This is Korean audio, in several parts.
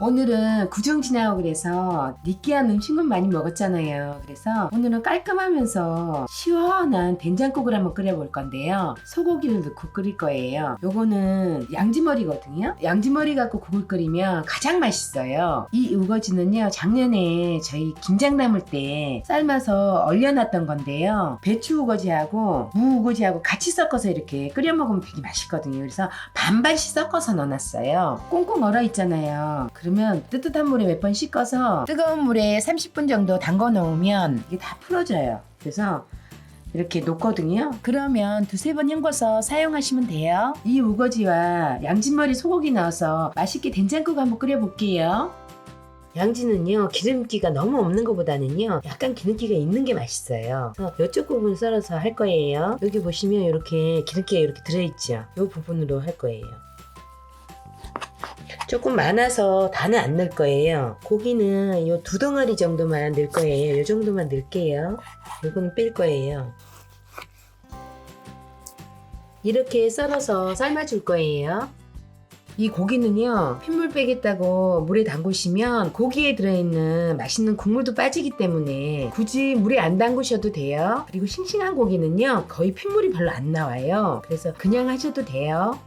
오늘은 구정 지나고 그래서 느끼한 음식만 많이 먹었잖아요. 그래서 오늘은 깔끔하면서 시원한 된장국을 한번 끓여볼 건데요. 소고기를 넣고 끓일 거예요. 요거는 양지머리거든요. 양지머리 갖고 국을 끓이면 가장 맛있어요. 이 우거지는요, 작년에 저희 김장 담을 때 삶아서 얼려놨던 건데요. 배추 우거지하고 무 우거지하고 같이 섞어서 이렇게 끓여 먹으면 되게 맛있거든요. 그래서 반반씩 섞어서 넣어놨어요. 꽁꽁 얼어 있잖아요. 그러면 뜨뜻한 물에 몇 번 씻어서 뜨거운 물에 30분 정도 담궈 놓으면 이게 다 풀어져요. 그래서 이렇게 놓거든요. 그러면 두세 번 헹궈서 사용하시면 돼요. 이 우거지와 양진머리 소고기 넣어서 맛있게 된장국 한번 끓여볼게요. 양지는요 기름기가 너무 없는 것보다는요 약간 기름기가 있는 게 맛있어요 그래서 이쪽 부분 썰어서 할 거예요 여기 보시면 이렇게 기름기가 이렇게 들어있죠 이 부분으로 할 거예요 조금 많아서 다는 안 넣을 거예요. 고기는 이 두 덩어리 정도만 넣을 거예요. 이 정도만 넣을게요. 이거는 뺄 거예요. 이렇게 썰어서 삶아줄 거예요. 이 고기는요 핏물 빼겠다고 물에 담그시면 고기에 들어있는 맛있는 국물도 빠지기 때문에 굳이 물에 안 담그셔도 돼요. 그리고 싱싱한 고기는요 거의 핏물이 별로 안 나와요. 그래서 그냥 하셔도 돼요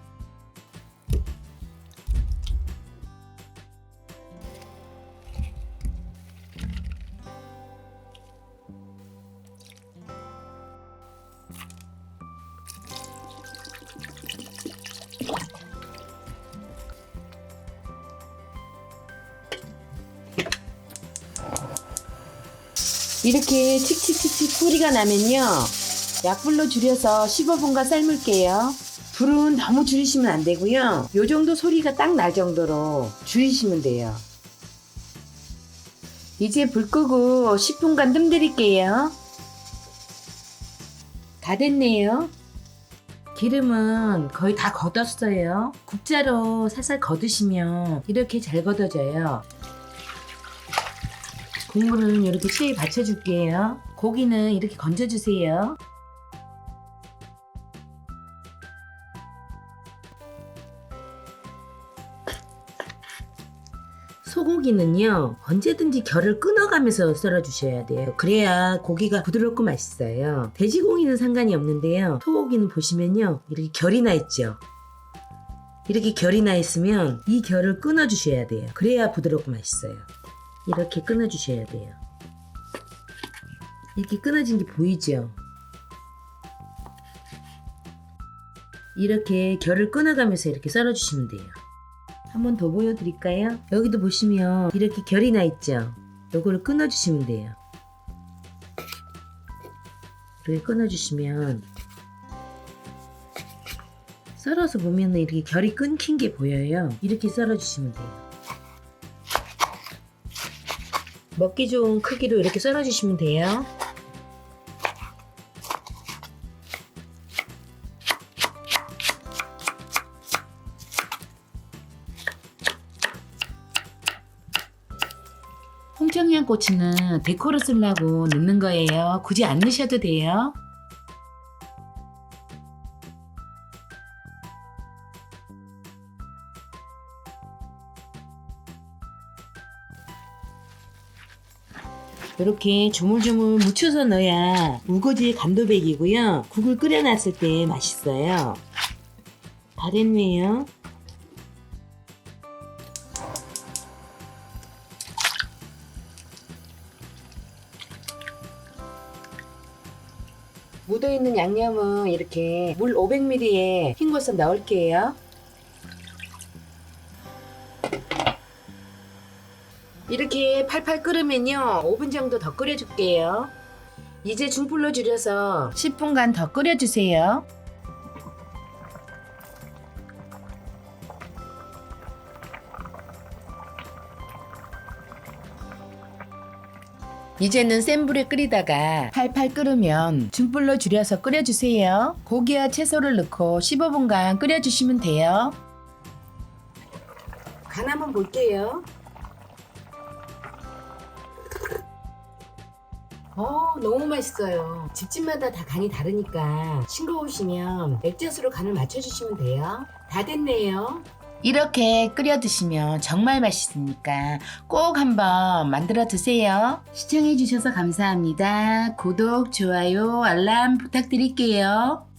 이렇게 칙칙칙칙 소리가 나면요. 약불로 줄여서 15분간 삶을게요. 불은 너무 줄이시면 안 되고요. 요 정도 소리가 딱 날 정도로 줄이시면 돼요. 이제 불 끄고 10분간 뜸 들일게요 다 됐네요 기름은 거의 다 걷었어요 국자로 살살 걷으시면 이렇게 잘 걷어져요 국물은 이렇게 체에 받쳐줄게요. 고기는 이렇게 건져주세요. 소고기는요 언제든지 결을 끊어가면서 썰어주셔야 돼요 그래야 고기가 부드럽고 맛있어요 돼지고기는 상관이 없는데요 소고기는 보시면요 이렇게 결이 나 있죠 이렇게 결이 나 있으면 이 결을 끊어주셔야 돼요 그래야 부드럽고 맛있어요 이렇게 끊어주셔야 돼요. 이렇게 끊어진 게 보이죠? 이렇게 결을 끊어가면서 이렇게 썰어주시면 돼요. 한번 더 보여드릴까요? 여기도 보시면 이렇게 결이 나 있죠? 요거를 끊어주시면 돼요. 이렇게 끊어주시면 썰어서 보면 이렇게 결이 끊긴 게 보여요. 이렇게 썰어주시면 돼요. 먹기 좋은 크기로 이렇게 썰어주시면 돼요. 홍청양꼬치는 데코로 쓰려고 넣는 거예요. 굳이 안 넣으셔도 돼요. 이렇게 조물조물 묻혀서 넣어야 우거지의 감도백이고요. 국을 끓여놨을 때 맛있어요. 다 됐네요. 묻어있는 양념은 이렇게 물 500ml에 헹궈서 넣을게요. 이렇게 팔팔 끓으면요 5분 정도 더 끓여줄게요 이제 중불로 줄여서 10분간 더 끓여주세요 이제는 센 불에 끓이다가 팔팔 끓으면 중불로 줄여서 끓여주세요 고기와 채소를 넣고 15분간 끓여주시면 돼요 간 한번 볼게요 어, 너무 맛있어요. 집집마다 다 간이 다르니까 싱거우시면 액젓으로 간을 맞춰주시면 돼요. 다 됐네요. 이렇게 끓여 드시면 정말 맛있으니까 꼭 한번 만들어 드세요. 시청해 주셔서 감사합니다. 구독, 좋아요, 알람 부탁드릴게요.